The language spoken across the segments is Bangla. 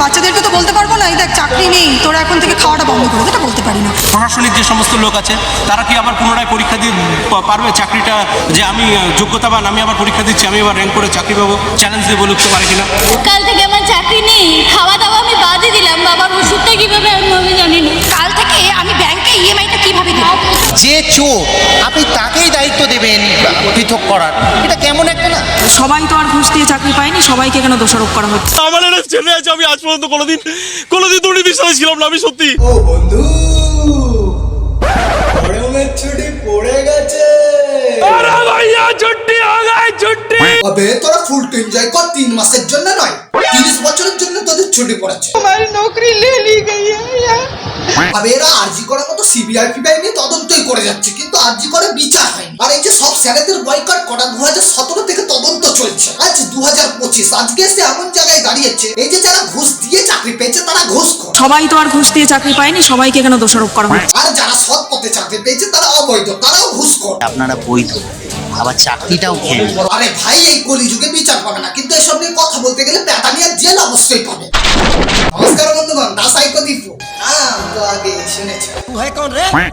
বাচ্চাদেরকে তো বলতে পারব না এই দেখ চাকরি নেই তোরা এখন থেকে খাওয়াটা বন্ধ করে এটা বলতে পারি না। প্রশাসনিক যে সমস্ত লোক আছে তারা কি আবার পুনরায় পরীক্ষা দিয়ে পারবে? চাকরিটা যে আমি যোগ্যতা যোগ্যতাবান আমি আবার পরীক্ষা দিচ্ছি আমি আবার র্যাঙ্ক করে চাকরি পাবো? চ্যালেঞ্জ দিয়ে বলে উঠতে পারে কিনা? কাল থেকে চাকরি নেই খাওয়া দাওয়া আমি বাদই দিলাম। বাবার ওষুধটা কীভাবে আনব আমি জানি না। কাল থেকে আমি ব্যাংকে ইএমআইটা কীভাবে দেবো? যে চোর আপনি তাকেই দায়িত্ব দেবেন পৃথক করার। এটা কেমন একটা না? সবাই তো আর ঘুষ দিয়ে চাকরি পায়নি সবাইকে কেন দোষারোপ করা হচ্ছে? আমার একটা ছেলে আছে আমি আজ পর্যন্ত কোনোদিন কোনোদিন তুমি বিশ্বাস ছিলাম না আমি সত্যি। ও বন্ধু গরমের ছুটি পড়ে গেছে। আরে ভাইয়া ছুটি গই ছুটি আবে তোরা ফুল টু এনজয় কর তিন মাসের জন্য নয়। বছরের জন্য তোদের ছুটি পড়াচ্ছে। আমার নৌকরি লেলি গই তবে এরা আরজি করার মতো সিবিআই ফিবিআই নিয়ে তদন্তই করে যাচ্ছে কিন্তু আরজি করে বিচার হয়নি। আর এই যে সব স্যারেদের বয়কট করা দু হাজার সতেরো থেকে তদন্ত চলছে আজ দু হাজার পঁচিশ আজকে এসে এমন জায়গায় দাঁড়িয়েছে এই যে যারা ঘুষ দিয়ে চাকরি পেয়েছে তারা ঘুষ সবাই তো আর ঘুষ দিয়ে চাকরি পায়নি সবাইকে কেন দোষারোপ করা হয় আর যারা সৎ পথে চাকরি পেয়েছে তারা অবৈধ তারাও ঘুষ করে। আপনারা বৈধ আবার চাকরিটাও খেয়ে আরে ভাই এই কলিযুগে বিচার পাবে না কিন্তু এসব নিয়ে অবশ্যই পাবে। তো আগে শুনেছি?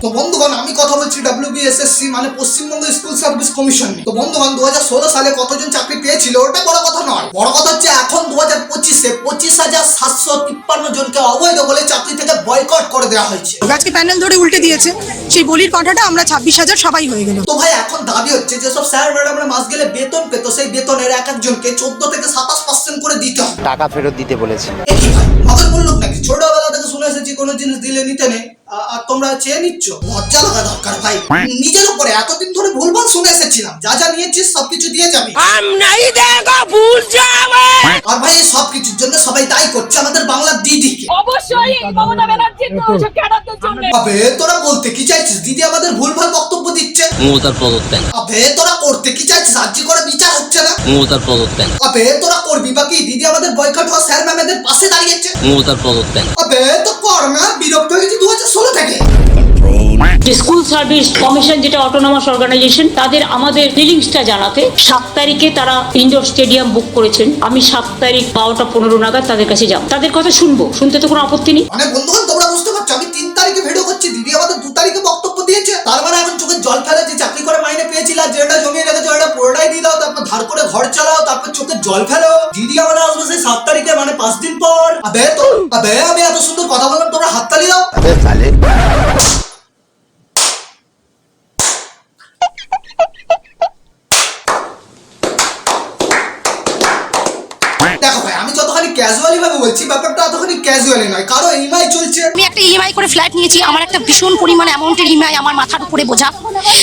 তো বন্ধুগণ আমি কথা বলছি ডাব্লিউবিএসএসসি মানে পশ্চিমবঙ্গ স্কুল সার্ভিস কমিশন তো বন্ধুগণ দু সালে কতজন চাকরি পেয়েছিল ওটা বড় কথা নয়। বড় কথা হচ্ছে এখন দু হাজার পঁচিশে পঁচিশ হাজার সাতশো তিপ্পান্ন জনকে অবৈধ বলে চাকরি থেকে বয়কট করে দেওয়া হয়েছে। আজকে প্যানেল ধরে উল্টে দিয়েছে। সেই বলির পাঠাটা আমরা ছাব্বিশ হাজার সবাই হয়ে গেল তো ভাই এখন দাবি হচ্ছে যে সব স্যার ম্যাডামরা মাস গেলে বেতন পেত সেই বেতনের এক একজনকে চোদ্দ থেকে সাতাশ পার্সেন্ট করে দিতে হবে। টাকা ফেরত দিতে বলেছে। নাকি? ছোটবেলা থেকে যে কোনো জিনিস দিলে নিতে নেই। আর তোমরা চেয়ে নিচ্ছ। লজ্জা লাগা দরকার ভাই। নিজের উপরে এতদিন ধরে ভুলভাল শুনে এসেছিলাম। যা যা নিয়েছিস সবকিছু দিয়ে যাবি আর ভাই সবকিছুর জন্য সবাই দায়ী করছে আমাদের বাংলার দিদিকে। অবশ্যই মমতা ব্যানার্জির আবে তোরা বলতে কি চাইছিস? দিদি আমাদের ভুলভাল বক্তব্য দিচ্ছে। মমতার পদত্যাগ। আবে তোরা করতে কি চাইছিস? রাজ্য করে বিচার হচ্ছে না। মমতার পদত্যাগ। আবে তোরা করবি বা কি? দিদি আমাদের বয়কট হওয়া স্যার ম্যামেদের পাশে দাঁড়িয়েছে। মমতার পদত্যাগ। আবে তো কর না বিরক্ত হয়ে গেছি যে স্কুল সার্ভিস কমিশন যেটা অটোনমাস অর্গানাইজেশন তাদের আমাদের ফিলিংসটা জানাতে সাত তারিখে তারা ইনডোর স্টেডিয়াম বুক করেছেন। আমি সাত তারিখ বারোটা পনেরো নাগাদ তাদের কাছে যাব। তাদের কথা শুনব শুনতে তো কোনো আপত্তি নেই। মানে বন্ধুগণ তোমরা বুঝতে পারছ আমি তিন তারিখে ভিডিও করছি। দিদি আমাদের দু তারিখে বক্তব্য দিয়েছে। তার মানে এখন চোখে জল ফেলে যে চাকরি করে মাইনে পেয়েছিল আর যেটা জমিয়ে রেখেছো এটা পুরোটাই দিয়ে দাও তারপর ধার করে ঘর চালাও তারপর চোখে জল ফেলো। দিদি আমাদের আসবে সেই সাত তারিখে মানে পাঁচ দিন পর। আবে তো আবে আমি এত সুন্দর কথা বললাম তোমরা হাততালি দাও দেখো ভাই আমি যতখানি ক্যাজুয়ালি ভাবে বলছি ব্যাপারটা নয় কারও চলছে। আমি একটা ইএমআই করে ফ্ল্যাট নিয়েছি আমার একটা ভীষণ পরিমাণ অ্যামাউন্টের ইএমআই আমার মাথার উপরে বোঝা।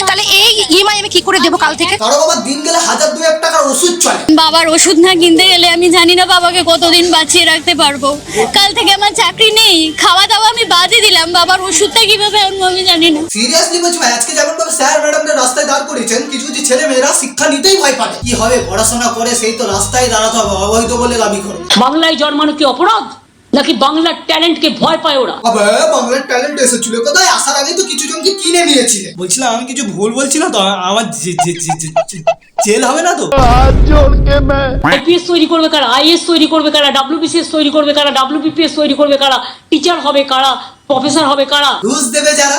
তাহলে এই ইএমআই আমি কি করে দেবো কাল থেকে? কারও বাবা দিন গেলে হাজার দু টাকার ওষুধ চলে। বাবার ওষুধ না কিনতে গেলে আমি জানি না বাবাকে কতদিন বাঁচিয়ে রাখতে পারব। কাল থেকে আমার চাকরি নেই খাওয়া দাওয়া আমি বাদই দিলাম বাবার ওষুধটা কীভাবে আনব আমি জানি না। সিরিয়াসলি বলছি ভাই আজকে যেমন ভাবে স্যার ম্যাডামদের রাস্তায় দাঁড় করেছেন কিছু কিছু ছেলে মেয়েরা শিক্ষা নিতেই ভয় পাবে। কি হবে পড়াশোনা করে সেই তো রাস্তায় দাঁড়াতে হবে অবৈধ বলে দাবি করবে। বাংলায় জন্মানো কি অপরাধ? নাকি বাংলার ট্যালেন্টকে ভয় পায় ওরা? বাংলার ট্যালেন্ট এসেছিল কোথায়? আসার আগে তো কিছু জনকে কিনে নিয়েছিলে। বলছিলাম আমি কিছু ভুল বলছি না তো? আমার জেল হবে না তো? আইপিএস তৈরি করবে কারা? আইএস তৈরি করবে কারা? ডাব্লিউবিসিএস তৈরি করবে কারা? ডাব্লিউবিপিএস তৈরি করবে কারা? টিচার হবে কারা? প্রফেসর হবে কারা? ঘুষ দেবে যারা।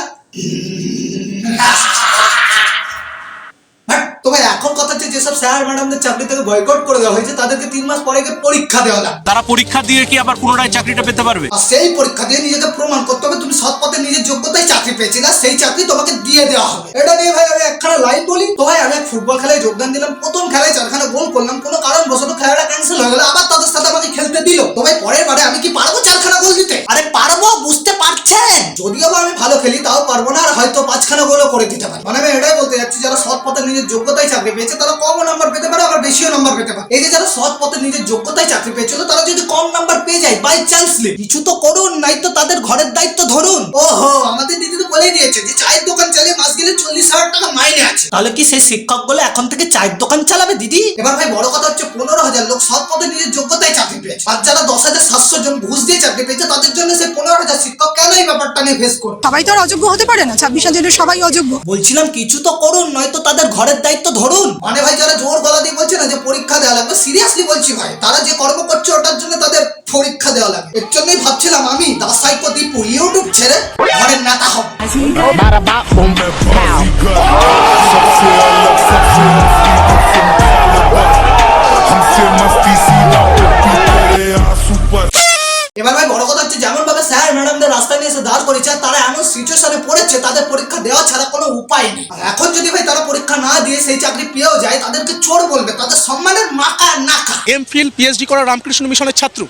স্যার ম্যাডামদের চাকরি থেকে বয়কট করে দেওয়া হয়েছে তাদেরকে তিন মাস পরে গিয়ে পরীক্ষা দেওয়া লাগবে তারা পরীক্ষা দিয়ে কি আবার পুনরায় চাকরিটা পেতে পারবে? আর সেই পরীক্ষা দিয়ে নিজেকে প্রমাণ করতে হবে তুমি সৎ পথে নিজের যোগ্যতায় চাকরি পেয়েছি না সেই চাকরি তোমাকে দিয়ে দেওয়া হবে। এটা নিয়ে ভাই আমি একখানা লাইন বলি। তো ভাই আমি এক ফুটবল খেলায় যোগদান দিলাম প্রথম খেলায় চারখানা গোল করলাম কোনো কারণ বশত খেলাটা ক্যান্সেল হয়ে গেল আবার তাদের সাথে আমাকে খেলতে দিল। তো ভাই পরের বারে আমি কি পারব চারখানা গোল দিতে? আরে পারব বুঝতে পারছেন? যদিও বা আমি ভালো খেলি তাও পারব না আর হয়তো পাঁচখানা গোলও করে দিতে পারি। মানে আমি এটাই পথে নিজের যোগ্যতায় চাকরি পেয়েছে তারা কম নাম্বার পেতে নাম্বার পেতে পারে। এই যে যারা সৎ পথে নিজের যোগ্যতায় চাকরি পেয়েছিল তারা যদি কম নাম্বার পেয়ে যায় বাই চান্সলি কিছু তো করুন নাই তো তাদের ঘরের দায়িত্ব ধরুন। ওহো আমাদের দিদি তো বলেই দিয়েছে যে চায়ের দোকান চালিয়ে মাস গেলে চল্লিশ হাজার টাকা মাইনে আছে। তাহলে কি সেই শিক্ষক বলে এখন থেকে চায়ের দোকান চালাবে দিদি? এবার ভাই বড় কথা হচ্ছে পনেরো হাজার লোক সৎ পথে নিজের যোগ্যতায় চাকরি পেয়েছে। আর যারা দশ হাজার সাতশো জন ঘুষ দিয়ে চাকরি পেয়েছে তাদের জন্য সেই পনেরো হাজার শিক্ষক কেন এই ব্যাপারটা নিয়ে ফেস করবে? সবাই তো আর অযোগ্য হতে পারে না ছাব্বিশ হাজারের সবাই অযোগ্য। বলছিলাম কিছু তো করুন নয়তো তাদের ঘরের দায়িত্ব ধরুন। মানে ভাই যারা জোর গলা দিয়ে বলছে না না যে পরীক্ষা দেওয়া লাগবে। সিরিয়াসলি বলছি ভাই, তারা যে কর্ম করছে ওটার জন্য তাদের পরীক্ষা দেওয়া লাগবে। এর জন্যই ভাবছিলাম আমি, দাসাই দীপু ইউটিউব ছেড়ে ঘরের নেতা হব। সিচুয়েশনে পড়েছে তাদের পরীক্ষা দেওয়া ছাড়া কোনো উপায় নেই। আর এখন যদি ভাই তারা পরীক্ষা না দিয়ে সেই চাকরি পেয়েও যায় তাদেরকে চোর বলবে তাদের সম্মানের মাকা নাকা। এম ফিল পিএইচডি করা রামকৃষ্ণ মিশনের ছাত্র।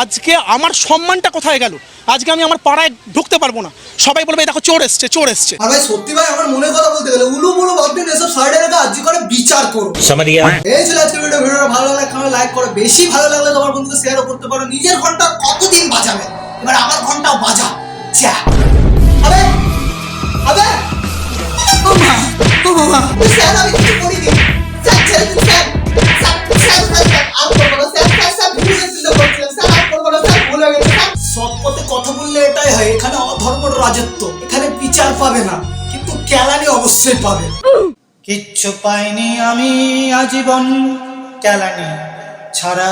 আজকে আমার সম্মানটা কোথায় গেল? আজকে আমি আমার পাড়ায় ঢুকতে পারব না। সবাই বলবে দেখো চোর এসছে চোর এসছে। আর ভাই সত্যি ভাই আমার মনে কথা বলতে গেলে উলু মুলু ভাবতেন এসব সাইডে রেখে আজকে করে বিচার করো এই ছিল আজকে ভিডিও ভিডিওটা ভালো লাগলে এখানে লাইক করো। বেশি ভালো লাগলে তোমার বন্ধুকে শেয়ারও করতে পারো। নিজের ঘণ্টা কতদিন বাজাবে এবার আমার ঘন্টাও বাজা। যা আবে আবে। ও মা ও বাবা স্যার আমি কিছু করিনি। স্যার ছেড়ে দিন স্যার কথা বললে এটাই হয়। এখানে অধর্মর রাজত্ব এখানে বিচার পাবে না কিন্তু কেলানি অবশ্যই পাবে। কিচ্ছু পাইনি আমি আজীবন কেলানি ছাড়া।